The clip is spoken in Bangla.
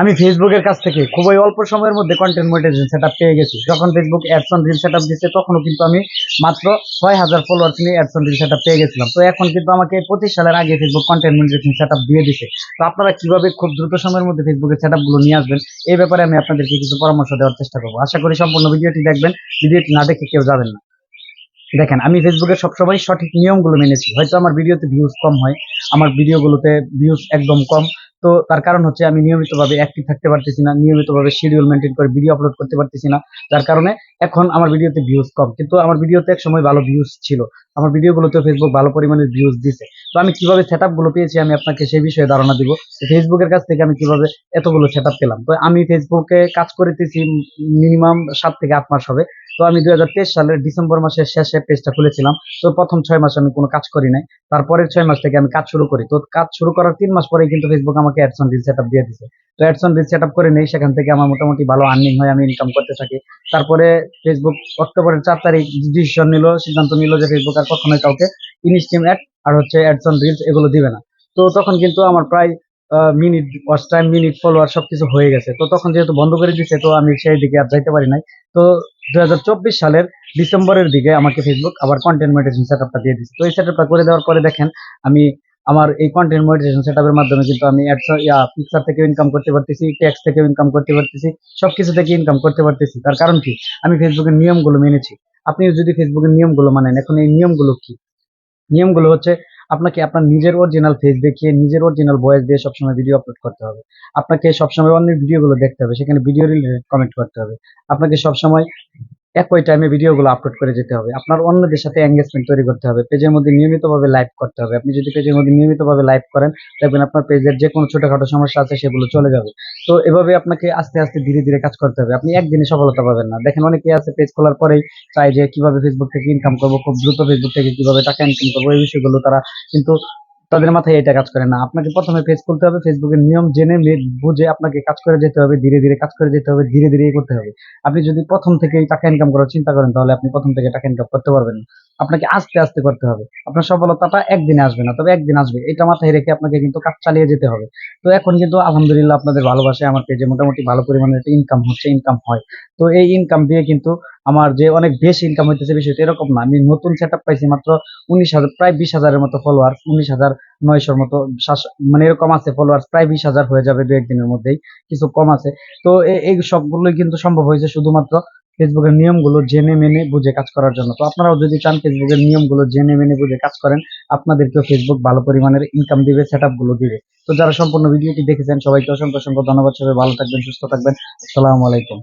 আমি ফেসবুকের কাছ থেকে খুবই অল্প সময়ের মধ্যে কন্টেন্ট মনিটাইজেশন সেটআপ পেয়ে গেছি। যখন Facebook ads on reel setup দিচ্ছে, তখনও কিন্তু আমি মাত্র ছয় হাজার ফলোয়ার্স নিয়ে অ্যাডস অন রিল সেটআপ পেয়ে গেছিলাম। তো এখন কিন্তু আমাকে পঁচিশ সালের আগে ফেসবুক কন্টেন্ট মনিটাইজেশন সেটআপ দিয়ে দিছে। তো আপনারা কীভাবে খুব দ্রুত সময়ের মধ্যে ফেসবুকের সেটআপগুলো নিয়ে আসবেন, এই ব্যাপারে আমি আপনাদেরকে কিছু পরামর্শ দেওয়ার চেষ্টা করব। আশা করি সম্পূর্ণ ভিডিওটি দেখবেন, ভিডিওটি না দেখে কেউ যাবেন না। দেখেন, আমি ফেসবুকে সবসময় সঠিক নিয়মগুলো মেনেছি। হয়তো আমার ভিডিওতে ভিউজ কম হয়, আমার ভিডিওগুলোতে ভিউজ একদম কম। তো তার কারণ হচ্ছে আমি নিয়মিতভাবে অ্যাক্টিভ থাকতে পারতেছি না, নিয়মিতভাবে শিডিউল মেনটেন করে ভিডিও আপলোড করতে পারতেছি না। যার কারণে এখন আমার ভিডিওতে ভিউজ কম। কিন্তু আমার ভিডিওতে এক সময় ভালো ভিউজ ছিল। আমার ভিডিওগুলোতে ফেসবুক ভালো পরিমাণে ভিউজ দিছে। তো আমি কীভাবে সেটগুলো পেয়েছি আমি আপনাকে সেই বিষয়ে ধারণা দিব। ফেসবুকের কাছ থেকে আমি কীভাবে এতগুলো সেট আপ পেলাম? তো আমি ফেসবুকে কাজ করিতেছি মিনিমাম সাত থেকে আট মাস হবে। তো আমি দু হাজার তেইশ সালের ডিসেম্বর মাসের শেষে পেজটা খুলেছিলাম। তো প্রথম ছয় মাস আমি কোনো কাজ করি নাই। তারপরের ছয় মাস থেকে আমি কাজ শুরু করি। তো কাজ শুরু করার তিন মাস পরেই কিন্তু ফেসবুক আমাকে অ্যাডসন রিল সেট দিয়ে দিছে। তো অ্যাডসন রিল সেট করে নেই, সেখান থেকে আমার মোটামুটি ভালো আর্নিং হয়, আমি ইনকাম করতে থাকি। তারপরে ফেসবুক অক্টোবরের চার তারিখ ডিসিশন নিল, সিদ্ধান্ত নিল যে ফেসবুক আর কখনোই কাউকে ইনস্টিম অ্যাড আর হচ্ছে অ্যাডসন রিলস এগুলো দিবে না। তো তখন কিন্তু আমার প্রায় minute watch time minute follower সবকিছু হয়ে গেছে। তো তখন যেহেতু বন্ধ করে দিচ্ছে তো আমি সেই দিকে আর যাইতে পারি নাই। তো দু হাজার চব্বিশ সালের ডিসেম্বরের দিকে আমাকে ফেসবুক আবার কন্টেন্ট মনিটাইজেশন সেটআপটা দিয়ে দিচ্ছে তো এই সেটআপটা করে দেওয়ার পরে দেখেন, আমি আমার এই কন্টেন্ট মনিটাইজেশন সেটআপের মাধ্যমে কিন্তু আমি ইয়া পিকচার থেকে ইনকাম করতে পারতেছি ট্যাক্স থেকে ইনকাম করতে পারতেছি, সবকিছু থেকে ইনকাম করতে পারতেছি। তার কারণ কি? আমি ফেসবুকের নিয়মগুলো মেনেছি। আপনি যদি ফেসবুকের নিয়মগুলো মানেন, এখন এই নিয়মগুলো কি? নিয়মগুলো হচ্ছে আপনাকে আপনার নিজের অরিজিনাল ফেস দেখিয়ে, নিজের অরিজিনাল ভয়েস দিয়ে সবসময় ভিডিও আপলোড করতে হবে। আপনাকে সবসময় অন্যের ভিডিওগুলো দেখতে হবে, সেখানে ভিডিও রিলেটেড কমেন্ট করতে হবে। আপনাকে সবসময় একই টাইমে ভিডিওগুলো আপলোড করে যেতে হবে। আপনার অন্যদের সাথে এঙ্গেজমেন্ট তৈরি করতে হবে। পেজের মধ্যে নিয়মিতভাবে লাইভ করতে হবে। আপনি যদি পেজের মধ্যে নিয়মিতভাবে লাইভ করেন, দেখবেন আপনার পেজের যে কোনো ছোটখাটো সমস্যা আছে, সেগুলো চলে যাবে। তো এভাবে আপনাকে আস্তে আস্তে ধীরে ধীরে কাজ করতে হবে। আপনি একদিনে সফলতা পাবেন না। দেখেন অনেকে আছে পেজ খোলার পরেই চাই যে কীভাবে ফেসবুক থেকে ইনকাম করব, খুব দ্রুত ফেসবুক থেকে কীভাবে টাকা ইনকাম করব, এই বিষয়গুলো তারা কিন্তু তাদের মাথায় এটা কাজ করে না। আপনাকে প্রথমে পেজ খুলতে হবে ফেসবুকের নিয়ম জেনে বুঝে আপনাকে কাজ করে যেতে হবে, ধীরে ধীরে কাজ করে যেতে হবে, ধীরে ধীরে করতে হবে। আপনি যদি প্রথম থেকেই টাকা ইনকাম করার চিন্তা করেন, তাহলে আপনি প্রথম থেকে টাকা ইনকাম করতে পারবেন আপনাকে আস্তে আস্তে করতে হবে। আপনার সফলতাটা একদিনে আসবে না, তবে একদিন আসবে। এটা মাথায় রেখে আপনাকে কিন্তু কাজ চালিয়ে যেতে হবে। তো এখন কিন্তু আলহামদুলিল্লাহ আপনাদের ভালোবাসায় আমার পেজে মোটামুটি ভালো পরিমাণে ইনকাম হচ্ছে ইনকাম হয়। তো এই ইনকাম দিয়ে কিন্তু আমার যে অনেক বেশি ইনকাম হইতেছে বিষয়টা এরকম না। আমি নতুন সেট পাইছি মাত্র উনিশ হাজার, প্রায় বিশ হাজারের মতো ফলোয়ার্স উনিশ হাজার নয়শোর মতো মানে এরকম আছে ফলোয়ার্স প্রায় বিশ হাজার হয়ে যাবে দু একদিনের মধ্যেই, কিছু কম আছে। তো এই সবগুলোই কিন্তু সম্ভব হয়েছে শুধুমাত্র ফেসবুকের নিয়মগুলো জেনে মেনে বুঝে কাজ করার জন্য। তো আপনারাও যদি চান ফেসবুকের নিয়মগুলো জেনে মেনে বুঝে কাজ করেন, আপনাদেরকেও ফেসবুক ভালো পরিমাণের ইনকাম দিবে সেটগুলো দিবে। তো যারা সম্পূর্ণ ভিডিওটি দেখেছেন, সবাইকে অসংখ্য অসংখ্য ধন্যবাদ, সবাই ভালো থাকবেন, সুস্থ থাকবেন। আসসালামু আলাইকুম।